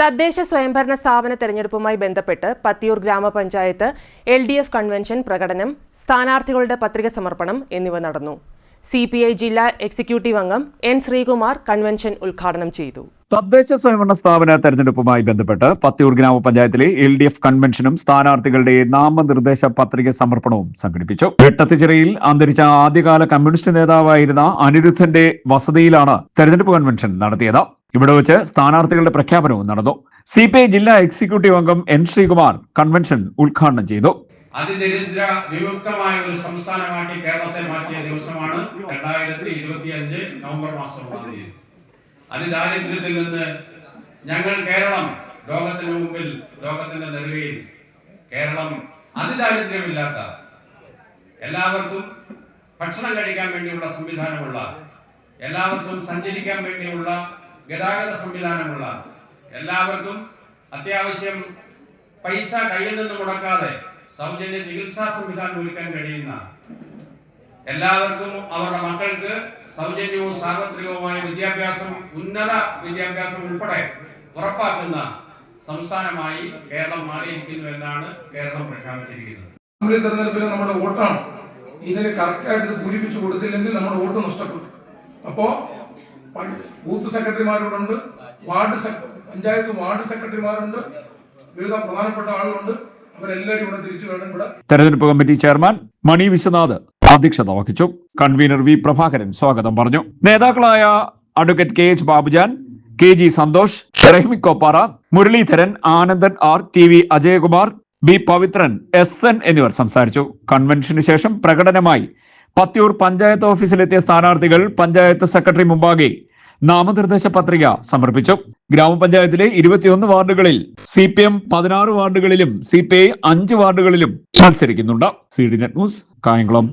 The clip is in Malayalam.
തദ്ദേശ സ്വയംഭരണ സ്ഥാപന തെരഞ്ഞെടുപ്പുമായി ബന്ധപ്പെട്ട് പത്തിയൂർ ഗ്രാമപഞ്ചായത്ത് എൽ ഡി എഫ് കൺവെൻഷൻ പ്രകടനം സ്ഥാനാർത്ഥികളുടെ പത്രിക സമർപ്പണം എന്നിവ നടന്നു. സി പി ഐ ജില്ലാ എക്സിക്യൂട്ടീവ് അംഗം എൻ ശ്രീകുമാർ കൺവെൻഷൻ ഉദ്ഘാടനം ചെയ്തു. തദ്ദേശ സ്വയംഭരണ സ്ഥാപന തെരഞ്ഞെടുപ്പുമായി ബന്ധപ്പെട്ട് പത്തിയൂർ ഗ്രാമപഞ്ചായത്തിലെ എൽ ഡി എഫ് കൺവെൻഷനും സ്ഥാനാർത്ഥികളുടെ നാമനിർദ്ദേശ പത്രിക സമർപ്പണവും സംഘടിപ്പിച്ചു. വെട്ടത്തിച്ചിറയിൽ അന്തരിച്ച ആദ്യകാല കമ്മ്യൂണിസ്റ്റ് നേതാവായിരുന്ന അനിരുദ്ധന്റെ വസതിയിലാണ് തെരഞ്ഞെടുപ്പ് കൺവെൻഷൻ നടത്തിയത്. ഇവിടെ വെച്ച് സ്ഥാനാർത്ഥികളുടെ പ്രഖ്യാപനവും നടന്നു. സി പി ഐ ജില്ലാ എക്സിക്യൂട്ടീവ് അംഗം എൻ ശ്രീകുമാർ കൺവെൻഷൻ ഉദ്ഘാടനം ചെയ്തു. അതിദരിദ്ര വിമുക്തമായ ഒരു സംസ്ഥാനമാക്കി കേരളത്തെ മാറ്റിയ ദിവസമാണ് രണ്ടായിരത്തി ഇരുപത്തി അഞ്ച് നവംബർ മാസം ഒന്നാം അതിദാരിദ്ര്യത്തിൽ നിന്ന് ഞങ്ങൾ കേരളം ലോകത്തിന് മുമ്പിൽ ലോകത്തിന്റെ നെറുകയിൽ കേരളം അതിദാരിദ്ര്യമില്ലാത്ത എല്ലാവർക്കും ഭക്ഷണം കഴിക്കാൻ വേണ്ടിയുള്ള സംവിധാനമുള്ള എല്ലാവർക്കും സഞ്ചരിക്കാൻ വേണ്ടിയുള്ള ഗതാഗത സംവിധാനമുള്ള എല്ലാവർക്കും അത്യാവശ്യം പൈസ കയ്യിൽ നിന്ന് മുടക്കാതെ സൗജന്യ ചികിത്സാ സംവിധാനം ഒരുക്കാൻ കഴിയുന്ന എല്ലാവർക്കും അവരുടെ മക്കൾക്ക് സൗജന്യവും സാർവത്രികവുമായ വിദ്യാഭ്യാസം ഉന്നത വിദ്യാഭ്യാസം ഉൾപ്പെടെ ഉറപ്പാക്കുന്ന സംസ്ഥാനമായി കേരളം മാറിയിരിക്കുന്നു എന്നാണ് കേരളം പ്രഖ്യാപിച്ചിരിക്കുന്നത്. തെരഞ്ഞെടുപ്പിൽ നമ്മുടെ വോട്ടാണ്. ഇതിന് കറക്റ്റായിട്ട് പൂരിപ്പിച്ചു കൊടുത്തില്ലെങ്കിൽ നമ്മുടെ വോട്ട് നഷ്ടപ്പെടും അപ്പോ ബൂത്ത് സെക്രട്ടറിമാരോടുണ്ട് വാർഡ് പഞ്ചായത്ത് വാർഡ് സെക്രട്ടറിമാരുണ്ട് വിവിധ പ്രധാനപ്പെട്ട ആളുകളുണ്ട്. അവരെല്ലാവരും ഇവിടെ തിരിച്ചു വേണം ഇവിടെ. തെരഞ്ഞെടുപ്പ് കമ്മിറ്റി ചെയർമാൻ മണി വിശ്വനാഥ് അധ്യക്ഷത വഹിച്ചു. കൺവീനർ വി പ്രഭാകരൻ സ്വാഗതം പറഞ്ഞു. നേതാക്കളായ advocate K H Babujan K G Santhosh റഹ്മിക്കോപ്പാറ Muraleedharan Anandan R T V Ajayakumar B Pavithran S N എന്നിവർ സംസാരിച്ചു. കൺവെൻഷന് ശേഷം പ്രകടനമായി പത്തിയൂർ പഞ്ചായത്ത് ഓഫീസിലെത്തിയ സ്ഥാനാർത്ഥികൾ പഞ്ചായത്ത് സെക്രട്ടറി മുമ്പാകെ നാമനിർദ്ദേശ പത്രിക സമർപ്പിച്ചു. ഗ്രാമപഞ്ചായത്തിലെ ഇരുപത്തിയൊന്ന് വാർഡുകളിൽ സി പി എം പതിനാറ് വാർഡുകളിലും സി പി ഐ അഞ്ച് വാർഡുകളിലും മത്സരിക്കുന്നുണ്ട്. C D net news Kayamkulam.